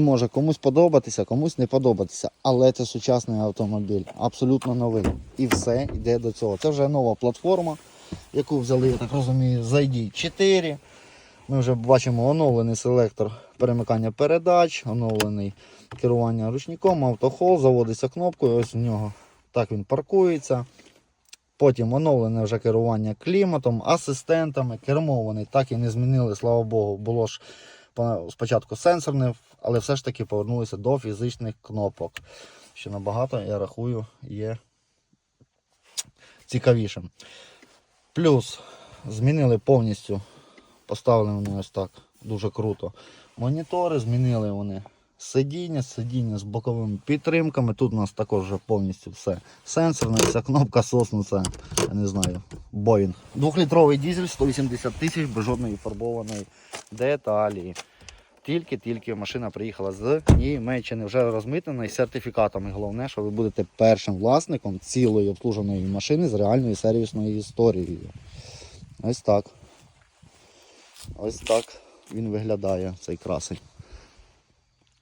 Може комусь подобатися, комусь не подобатися, але це сучасний автомобіль, абсолютно новий. І все йде до цього. Це вже нова платформа, яку взяли, я так розумію, з ID 4. Ми вже бачимо оновлений селектор перемикання передач, оновлений керування ручником, автохол, заводиться кнопкою, ось у нього так він паркується. Потім оновлене вже керування кліматом, асистентами, кермо вони так і не змінили, слава Богу. Було ж спочатку сенсорне, але все ж таки повернулися до фізичних кнопок. Що набагато, я рахую, є цікавішим. Плюс змінили повністю, поставили вони ось так, дуже круто. Монітори змінили вони. Сидіння, сидіння з боковими підтримками. Тут у нас також вже повністю все. Сенсорна, ця кнопка сосну, це, я не знаю, Боїнг. Двохлітровий дізель 180 тисяч без жодної фарбованої деталі. Тільки-тільки машина приїхала з Німеччини, вже розмитнена і сертифікатами. Головне, що ви будете першим власником цілої обслуженої машини з реальною сервісною історією. Ось так. Ось так він виглядає, цей красень.